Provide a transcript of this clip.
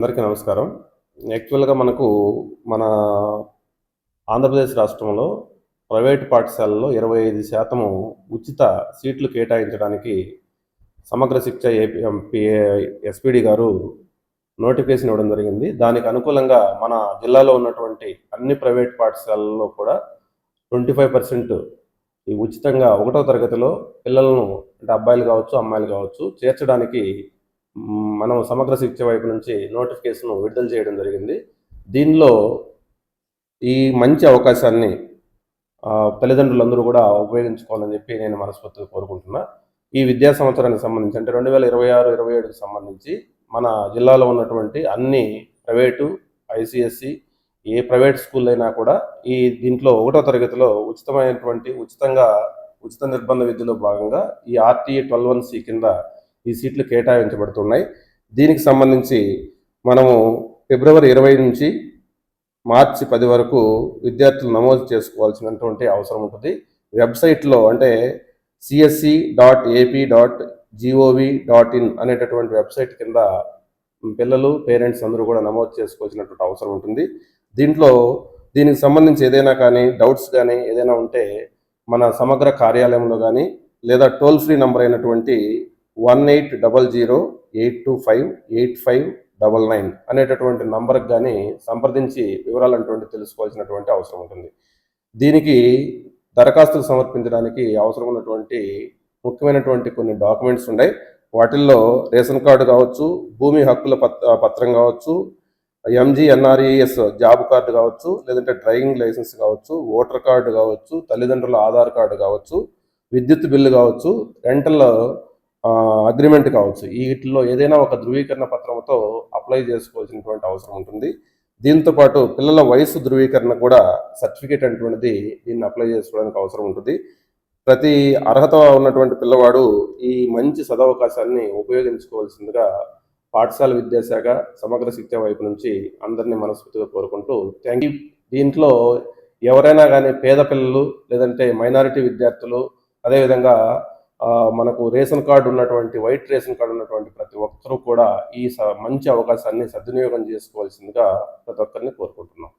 అందరికీ నమస్కారం. యాక్చువల్గా మనకు మన ఆంధ్రప్రదేశ్ రాష్ట్రంలో ప్రైవేట్ పాఠశాలలో ఇరవై ఐదు శాతము ఉచిత సీట్లు కేటాయించడానికి సమగ్ర శిక్ష ఏపీ ఎస్పీడి గారు నోటిఫికేషన్ ఇవ్వడం జరిగింది. దానికి అనుకూలంగా మన జిల్లాలో ఉన్నటువంటి అన్ని ప్రైవేట్ పాఠశాలల్లో కూడా ట్వంటీ ఫైవ్ పర్సెంట్ ఈ ఉచితంగా ఒకటో తరగతిలో పిల్లలను అంటే అబ్బాయిలు కావచ్చు అమ్మాయిలు కావచ్చు చేర్చడానికి మనం సమగ్ర శిక్ష వైపు నుంచి నోటిఫికేషన్ విడుదల చేయడం జరిగింది. దీనిలో ఈ మంచి అవకాశాన్ని తల్లిదండ్రులందరూ కూడా ఉపయోగించుకోవాలని చెప్పి నేను మనస్ఫూర్తిగా కోరుకుంటున్నా. ఈ విద్యా సంవత్సరానికి సంబంధించి అంటే రెండు వేల ఇరవై ఆరు ఇరవై ఏడుకి సంబంధించి మన జిల్లాలో ఉన్నటువంటి అన్ని ప్రైవేటు ఐసిఎస్సి ఏ ప్రైవేట్ స్కూల్ అయినా కూడా ఈ దీంట్లో ఒకటో తరగతిలో ఉచితమైనటువంటి ఉచితంగా ఉచిత నిర్బంధ విద్యలో భాగంగా ఈ ఆర్టీఏ ట్వెల్వ్ వన్ సి కింద ఈ సీట్లు కేటాయించబడుతున్నాయి. దీనికి సంబంధించి మనము ఫిబ్రవరి ఇరవై నుంచి మార్చి పది వరకు విద్యార్థులు నమోదు చేసుకోవాల్సినటువంటి అవసరం ఉంటుంది. వెబ్సైట్లో అంటే CSE dot AP dot GOV dot in అనేటటువంటి వెబ్సైట్ కింద పిల్లలు పేరెంట్స్ అందరూ కూడా నమోదు చేసుకోవాల్సినటువంటి అవసరం ఉంటుంది. దీంట్లో దీనికి సంబంధించి ఏదైనా కానీ డౌట్స్ కానీ ఏదైనా ఉంటే మన సమగ్ర కార్యాలయంలో కానీ లేదా టోల్ ఫ్రీ నంబర్ అయినటువంటి one eight double zero eight two five eight five double nine అనేటటువంటి నంబర్కి కానీ సంప్రదించి వివరాలు అటువంటి తెలుసుకోవాల్సినటువంటి అవసరం ఉంటుంది దీనికి దరఖాస్తులు సమర్పించడానికి అవసరం ఉన్నటువంటి ముఖ్యమైనటువంటి కొన్ని డాక్యుమెంట్స్ ఉన్నాయి. వాటిల్లో రేషన్ కార్డు కావచ్చు భూమి హక్కుల పత్ర పత్రం కావచ్చు ఎంజీఎన్ఆర్ఈఎస్ జాబ్ కార్డు కావచ్చు లేదంటే డ్రైవింగ్ లైసెన్స్ కావచ్చు ఓటర్ కార్డు కావచ్చు తల్లిదండ్రుల ఆధార్ కార్డు కావచ్చు విద్యుత్ బిల్లు కావచ్చు రెంటల్ అగ్రిమెంట్ కావచ్చు. ఈ వీటిల్లో ఏదైనా ఒక ధృవీకరణ పత్రంతో అప్లై చేసుకోవాల్సినటువంటి అవసరం ఉంటుంది. దీంతో పాటు పిల్లల వయసు ధృవీకరణ కూడా సర్టిఫికేట్ అటువంటిది దీన్ని అప్లై చేసుకోవడానికి అవసరం ఉంటుంది. ప్రతి అర్హత ఉన్నటువంటి పిల్లవాడు ఈ మంచి సదవకాశాన్ని ఉపయోగించుకోవాల్సిందిగా పాఠశాల విద్యాశాఖ సమగ్ర శిక్ష వైపు నుంచి అందరినీ మనస్ఫూర్తిగా కోరుకుంటూ థ్యాంక్ యూ దీంట్లో ఎవరైనా కానీ పేద పిల్లలు లేదంటే మైనారిటీ విద్యార్థులు అదేవిధంగా మనకు రేషన్ కార్డు ఉన్నటువంటి వైట్ రేషన్ కార్డు ఉన్నటువంటి ప్రతి ఒక్కరూ కూడా ఈ స- మంచి అవకాశాన్ని సద్వినియోగం చేసుకోవాల్సిందిగా ప్రతి ఒక్కరిని కోరుకుంటున్నాం.